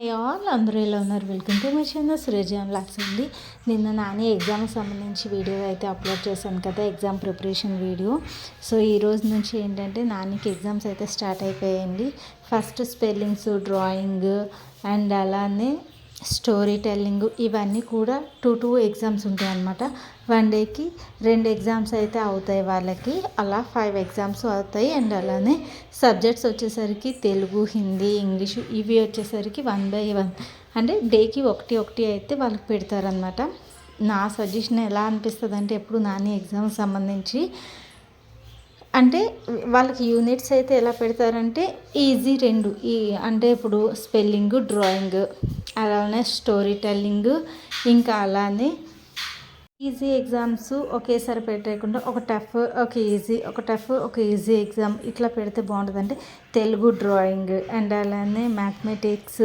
All అందరూ ఎలా ఉన్నారు? వెల్కమ్ టు మై ఛానల్ సురేజాన్ లాక్స్ అండి. నిన్న నాని ఎగ్జామ్కి సంబంధించి వీడియో అయితే అప్లోడ్ చేశాను కదా ఎగ్జామ్ ప్రిపరేషన్ వీడియో సో ఈ రోజు నుంచి ఏంటంటే నానికి ఎగ్జామ్స్ అయితే స్టార్ట్ అయిపోయాయండి. ఫస్ట్ స్పెల్లింగ్స్ డ్రాయింగ్ అండ్ అలానే స్టోరీ టెల్లింగ్ ఇవన్నీ కూడా టూ టూ ఎగ్జామ్స్ ఉంటాయి అన్నమాట. వన్ డేకి రెండు ఎగ్జామ్స్ అయితే అవుతాయి వాళ్ళకి. అలా ఫైవ్ ఎగ్జామ్స్ అవుతాయి. అండ్ అలానే సబ్జెక్ట్స్ వచ్చేసరికి తెలుగు హిందీ ఇంగ్లీషు ఇవి వచ్చేసరికి వన్ బై వన్. అంటే డేకి ఒకటి ఒకటి అయితే వాళ్ళకి పెడతారనమాట నా సజెషన్ ఎలా అనిపిస్తుంది అంటే ఎప్పుడు నాని ఎగ్జామ్ సంబంధించి. అంటే వాళ్ళకి యూనిట్స్ అయితే ఎలా పెడతారంటే ఈజీ రెండు. ఈ అంటే ఇప్పుడు స్పెల్లింగ్ డ్రాయింగ్ అలానే స్టోరీ టెల్లింగ్ ఇంకా అలానే ఈజీ ఎగ్జామ్స్ ఒకేసారి పెట్టేయకుండా ఒక టఫ్ ఒక ఈజీ ఒక టఫ్ ఒక ఈజీ ఎగ్జామ్ ఇట్లా పెడితే బాగుంటుందంటే తెలుగు డ్రాయింగ్ అండ్ అలానే mathematics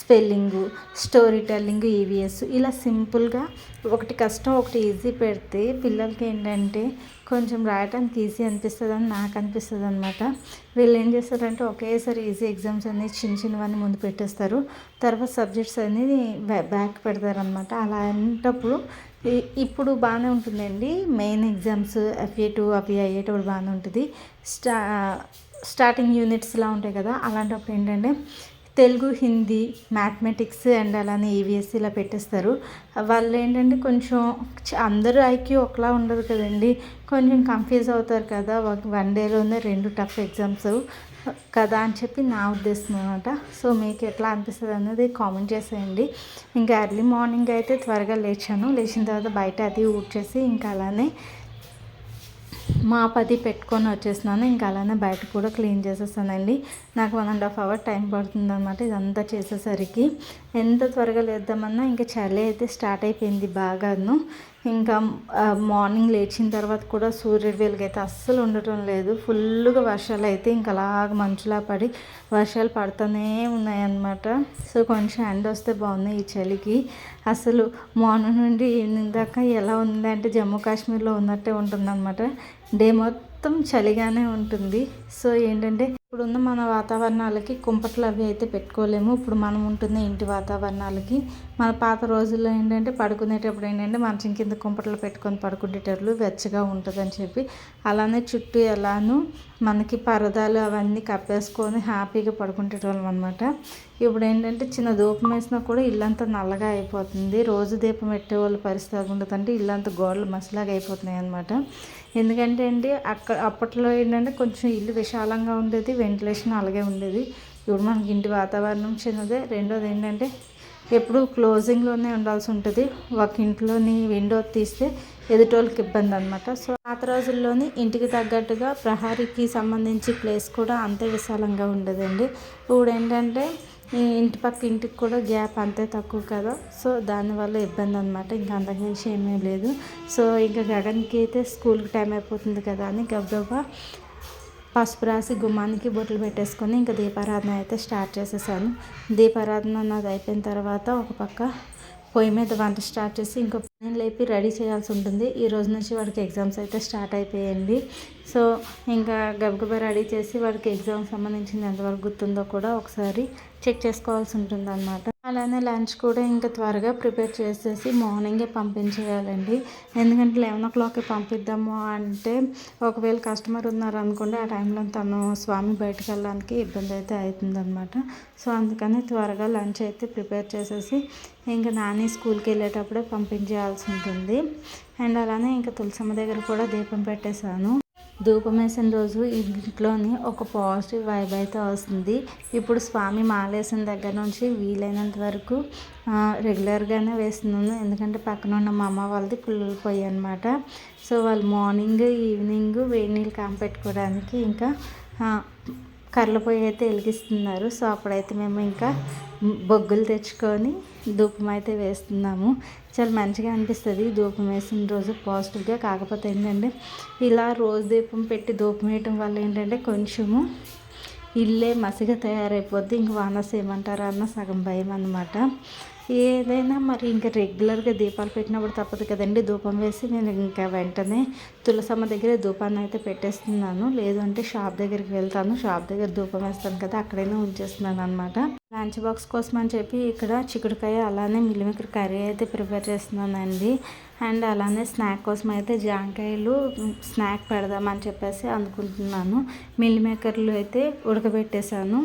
spelling story telling EVS ఇలా సింపుల్గా ఒకటి కష్టం ఒకటి ఈజీ పెడితే పిల్లలకి ఏంటంటే కొంచెం రాయడానికి ఈజీ అనిపిస్తుంది అని నాకు అనిపిస్తుంది అనమాట వీళ్ళు ఏం చేస్తారంటే ఒకేసారి ఈజీ ఎగ్జామ్స్ అన్ని చిన్న చిన్నవన్నీ ముందు పెట్టేస్తారు. తర్వాత సబ్జెక్ట్స్ అనేది బ్యాక్ పెడతారనమాట అనమాట అలాంటప్పుడు ఇప్పుడు బాగానే ఉంటుందండి. మెయిన్ ఎగ్జామ్స్ ఎఫ్ఏ టూ అవి అయ్యేటప్పుడు బాగానే ఉంటుంది. స్టా స్టార్టింగ్ యూనిట్స్లా ఉంటాయి కదా అలాంటప్పుడు ఏంటంటే తెలుగు హిందీ మ్యాథమెటిక్స్ అండ్ అలానే ఈవీఎస్ ఇలా పెట్టేస్తారు. వాళ్ళు ఏంటంటే కొంచెం అందరూ ఐక్యూ ఒకలా ఉండదు కదండి. కొంచెం కన్ఫ్యూజ్ అవుతారు కదా వన్ డేలోనే రెండు టఫ్ ఎగ్జామ్స్ కదా అని చెప్పి నా ఉద్దేశం అనమాట సో మీకు ఎట్లా అనిపిస్తుంది అన్నది కామెంట్ చేసేయండి. ఇంకా ఎర్లీ మార్నింగ్ అయితే త్వరగా లేచాను. లేచిన తర్వాత బయట అది ఊడ్చేసి ఇంకా అలానే మా పది పెట్టుకొని వచ్చేసినాను. ఇంకా అలానే బయట కూడా క్లీన్ చేసేస్తానండి నాకు one and half hour time పడుతుంది అనమాట ఇదంతా చేసేసరికి. ఎంత త్వరగా లేద్దామన్నా ఇంకా చలి అయితే స్టార్ట్ అయిపోయింది బాగాను. ఇంకా మార్నింగ్ లేచిన తర్వాత కూడా సూర్యుడి వెలుగు అయితే అస్సలు ఉండటం లేదు. ఫుల్గా వర్షాలు అయితే ఇంకా అలాగ మంచులా పడి వర్షాలు పడుతూనే ఉన్నాయన్నమాట. సో కొంచెం ఎండ వస్తే బాగుంది ఈ చలికి. అసలు మార్నింగ్ నుండి ఈవినింగ్ దాకా ఎలా ఉందంటే జమ్మూ కాశ్మీర్లో ఉన్నట్టే ఉంటుందన్నమాట. డే మొత్తం చలిగానే ఉంటుంది. సో ఏంటంటే ఇప్పుడున్న మన వాతావరణాలకి కుంపట్లు అవి అయితే పెట్టుకోలేము. ఇప్పుడు మనం ఉంటున్న ఇంటి వాతావరణాలకి మన పాత రోజుల్లో ఏంటంటే పడుకునేటప్పుడు ఏంటంటే మంచం కింద కుంపట్లో పెట్టుకొని పడుకునేటట్లు వెచ్చగా ఉంటుందని చెప్పి అలానే చుట్టూ ఎలాను మనకి పరదాలు అవన్నీ కప్పేసుకొని హ్యాపీగా పడుకునేటోళ్ళం అనమాట ఇప్పుడు ఏంటంటే చిన్న దూపం వేసినా కూడా ఇల్లంతా నల్లగా అయిపోతుంది. రోజు దీపం పెట్టే వాళ్ళ పరిస్థితి ఉండదంటే ఇల్లంతా గోడలు మసిలాగా అయిపోతున్నాయి అనమాట ఎందుకంటే అండి అక్కడ అప్పట్లో ఏంటంటే కొంచెం ఇల్లు విశాలంగా ఉండేది వెంటిలేషన్ అలాగే ఉండేది. ఇప్పుడు మనకి ఇంటి వాతావరణం చిన్నదే. రెండోది ఏంటంటే ఎప్పుడు క్లోజింగ్లోనే ఉండాల్సి ఉంటుంది. ఒక ఇంట్లోని విండో తీస్తే ఎదుటోళ్ళకి ఇబ్బంది అనమాట సో పాత రోజుల్లోని ఇంటికి తగ్గట్టుగా ప్రహారీకి సంబంధించి ప్లేస్ కూడా అంతే విశాలంగా ఉండదండి. ఇప్పుడు ఏంటంటే ఇంటి పక్క ఇంటికి కూడా గ్యాప్ అంతే తక్కువ కదా. సో దానివల్ల ఇబ్బంది అనమాట ఇంకా అంతకు ఏమీ లేదు. సో ఇంకా గగన్కి అయితే స్కూల్కి టైం అయిపోతుంది కదా అని గబగబా పసుపు రాసి గుమ్మానికి బొట్లు పెట్టేసుకొని ఇంకా దీపారాధన అయితే స్టార్ట్ చేసేసాను. దీపారాధన నాది అయిపోయిన తర్వాత ఒక పక్క పొయ్యి మీద వంట స్టార్ట్ చేసి ఇంకో నేను లేపి రెడీ చేయాల్సి ఉంటుంది. ఈ రోజు నుంచి వాడికి ఎగ్జామ్స్ అయితే స్టార్ట్ అయిపోయింది సో ఇంకా గబగబా రెడీ చేసి వాడికి ఎగ్జామ్ సంబంధించింది ఎంతవరకు గుర్తుందో కూడా ఒకసారి చెక్ చేసుకోవాల్సి ఉంటుంది అనమాట అలానే లంచ్ కూడా ఇంకా త్వరగా ప్రిపేర్ చేసేసి మార్నింగే పంపించేయాలండి. ఎందుకంటే లెవెన్ ఓ క్లాక్కి పంపిద్దాము అంటే ఒకవేళ కస్టమర్ ఉన్నారనుకోండి ఆ టైంలో తను స్వామి బయటకు వెళ్ళడానికి ఇబ్బంది అయితే అవుతుందన్నమాట సో అందుకని త్వరగా లంచ్ అయితే ప్రిపేర్ చేసేసి ఇంకా నాని స్కూల్కి వెళ్ళేటప్పుడే పంపించేయాల్సి ఉంటుంది. అండ్ అలానే ఇంకా తులసమ్మ దగ్గర కూడా దీపం పెట్టేశాను. ధూపం వేసిన రోజు ఇంట్లోని ఒక పాజిటివ్ వైబ్ అయితే వస్తుంది. ఇప్పుడు స్వామి మాలేసిన దగ్గర నుంచి వీలైనంత వరకు రెగ్యులర్గానే వేస్తున్నాను. ఎందుకంటే పక్కన ఉన్న మా అమ్మ వాళ్ళది పుల్లలు పొయ్యి అనమాట సో వాళ్ళు మార్నింగ్ ఈవినింగ్ వేడి నీళ్ళు కాంపెట్టుకోవడానికి ఇంకా కర్రల పొయ్యి అయితే వెలిగిస్తున్నారు. సో అప్పుడైతే మేము ఇంకా బొగ్గులు తెచ్చుకొని ధూపం అయితే వేస్తున్నాము. చాలా మంచిగా అనిపిస్తుంది ధూపం వేసిన రోజు పాజిటివ్గా. కాకపోతే ఏంటంటే ఇలా రోజు దీపం పెట్టి ధూపం వేయటం వల్ల ఏంటంటే కొంచెము ఇల్లే మసిగా తయారైపోద్ది. ఇంక వానస్ ఏమంటారా అన్న సగం భయం అనమాట ఏదైనా మరి ఇంకా రెగ్యులర్గా దీపాలు పెట్టినప్పుడు తప్పదు కదండి. ధూపం వేసి నేను ఇంకా వెంటనే తులసమ్మ దగ్గర ధూపాన్ని అయితే పెట్టేస్తున్నాను. లేదు అంటే షాప్ దగ్గరికి వెళ్తాను. షాప్ దగ్గర ధూపం వేస్తాను కదా అక్కడైనా ఉంచేస్తున్నాను అనమాట లంచ్ బాక్స్ కోసం అని చెప్పి ఇక్కడ చిక్కుడుకాయ అలానే మిల్లిమిక్కర్ కర్రీ అయితే ప్రిపేర్ చేస్తున్నానండి. అండ్ అలానే స్నాక్ కోసం అయితే జాంకాయలు స్నాక్ పెడదామని చెప్పేసి అనుకుంటున్నాను. మిల్ మేకర్లు అయితే ఉడకబెట్టేశాను.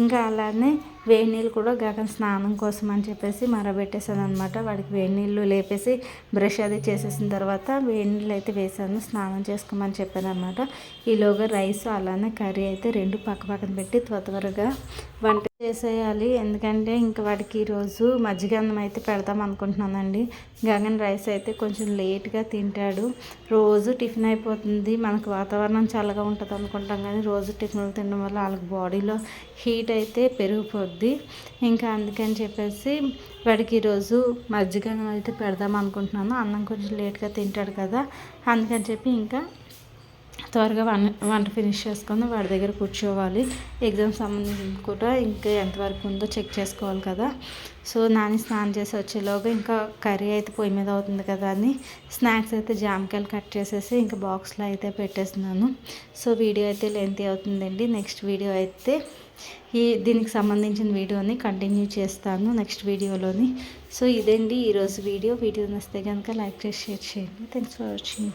ఇంకా అలానే వేడి నీళ్ళు కూడా గగన్ స్నానం కోసం అని చెప్పేసి మరబెట్టేశాను అనమాట వాడికి వేడి నీళ్ళు లేపేసి బ్రష్ అది చేసేసిన తర్వాత వేడి నీళ్ళు అయితే వేసాను స్నానం చేసుకోమని చెప్పాను అనమాట ఈలోగా రైస్ అలానే కర్రీ అయితే రెండు పక్క పక్కన పెట్టి త్వరగా వంట చేసేయాలి. ఎందుకంటే ఇంకా వాడికి ఈరోజు మజ్జిగ అన్నం అయితే పెడదాం అనుకుంటున్నానండి. గగన్ రైస్ అయితే కొంచెం లేట్గా తింటాడు. రోజు టిఫిన్ అయిపోతుంది. మనకు వాతావరణం చల్లగా ఉంటుంది అనుకుంటాం కానీ రోజు టిఫిన్లు తినడం వల్ల వాళ్ళకి బాడీలో హీట్ అయితే పెరిగిపోద్ది. ఇంకా అందుకని చెప్పేసి వాడికి ఈరోజు మజ్జిగ అయితే పెడదాం అనుకుంటున్నాను. అన్నం కొంచెం లేట్గా తింటాడు కదా. అందుకని చెప్పి ఇంకా త్వరగా వన్ వంట ఫినిష్ చేసుకొని వాడి దగ్గర కూర్చోవాలి. ఎగ్జామ్ సంబంధించి కూడా ఇంకా ఎంతవరకు ఉందో చెక్ చేసుకోవాలి కదా. సో నాని స్నానం చేసి వచ్చేలోగా ఇంకా కర్రీ అయితే పొయ్యి మీద అవుతుంది కదా అని స్నాక్స్ అయితే జామకాయలు కట్ చేసేసి ఇంకా బాక్స్లో అయితే పెట్టేస్తున్నాను. సో వీడియో అయితే లెంత్ అవుతుందండి. నెక్స్ట్ వీడియో అయితే ఈ దీనికి సంబంధించిన వీడియోని కంటిన్యూ చేస్తాను నెక్స్ట్ వీడియోలోని. సో ఇదండి ఈరోజు వీడియో. వీడియో నచ్చితే కనుక లైక్ చేసి షేర్ చేయండి. Thanks for watching.